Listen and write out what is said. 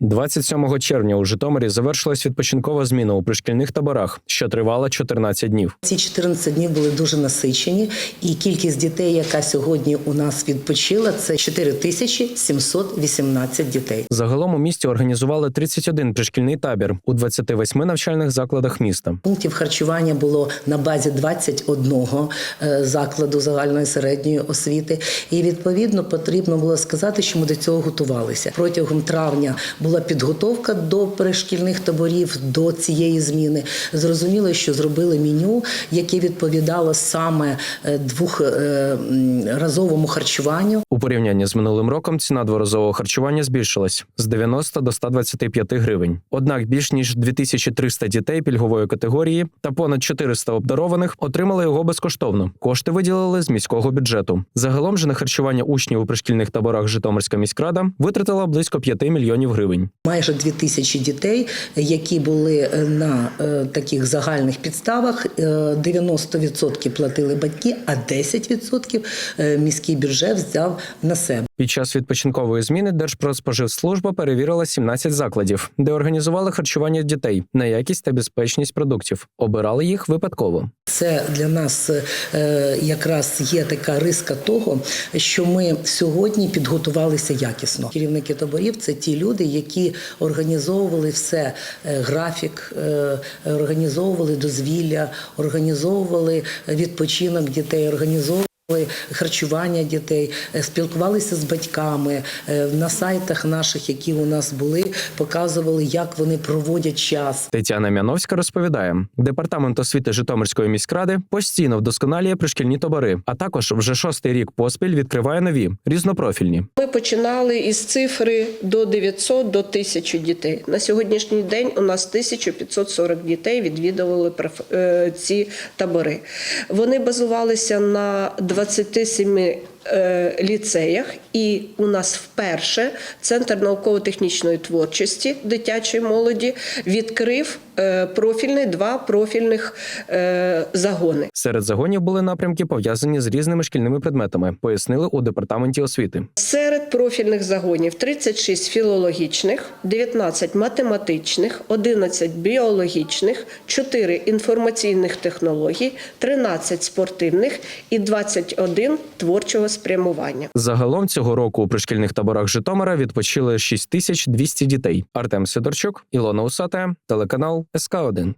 27 червня у Житомирі завершилась відпочинкова зміна у пришкільних таборах, що тривала 14 днів. Ці 14 днів були дуже насичені, і кількість дітей, яка сьогодні у нас відпочила, це 4 тисячі 718 дітей. Загалом у місті організували 31 пришкільний табір у 28 навчальних закладах міста. Пунктів харчування було на базі 21 е, закладу загальної середньої освіти. І відповідно потрібно було сказати, що ми до цього готувалися. Протягом травня була підготовка до перешкільних таборів до цієї зміни. Зрозуміло, що зробили меню, яке відповідало саме е, двохразовому харчуванню. У порівнянні з минулим роком ціна дворазового харчування збільшилась з 90 до 125 гривень. Однак більш ніж 2300 дітей пільгової категорії та понад 400 обдарованих отримали його безкоштовно. Кошти виділили з міського бюджету. Загалом же на харчування учнів у пришкільних таборах Житомирська міськрада витратила близько 5 мільйонів гривень. Майже дві тисячі дітей, які були е, на е, таких загальних підставах. Е, 90% платили батьки, а 10% е, міський бюджет взяв на себе. Під час відпочинкової зміни Держпродспоживслужба перевірила 17 закладів, де організували харчування дітей на якість та безпечність продуктів. Обирали їх випадково. Це для нас е, якраз є така риска того, що ми сьогодні підготувалися якісно. Керівники таборів це ті люди, які організовували все е, графік, е, організовували дозвілля, організовували відпочинок дітей, організовували. Харчування дітей е, спілкувалися з батьками е, на сайтах наших, які у нас були, показували, як вони проводять час. Тетяна Мяновська розповідає, департамент освіти Житомирської міськради постійно вдосконалює пришкільні табори, а також вже шостий рік поспіль відкриває нові різнопрофільні. Ми починали із цифри до 900 до 1000 дітей. На сьогоднішній день у нас 1540 дітей відвідували е, ці табори. Вони базувалися на 27 е, ліцеях, і у нас вперше Центр науково-технічної творчості дитячої молоді відкрив е, профільний два профільних е, загони. Серед загонів були напрямки пов'язані з різними шкільними предметами, пояснили у департаменті освіти. Серед профільних загонів 36 філологічних, 19 математичних, 11 біологічних, 4 інформаційних технологій, 13 спортивних і 21 творчого спрямування. Загалом цього року у пришкільних таборах Житомира відпочили 6200 дітей. Артем Сидорчук, Ілона Усата, телеканал СК 1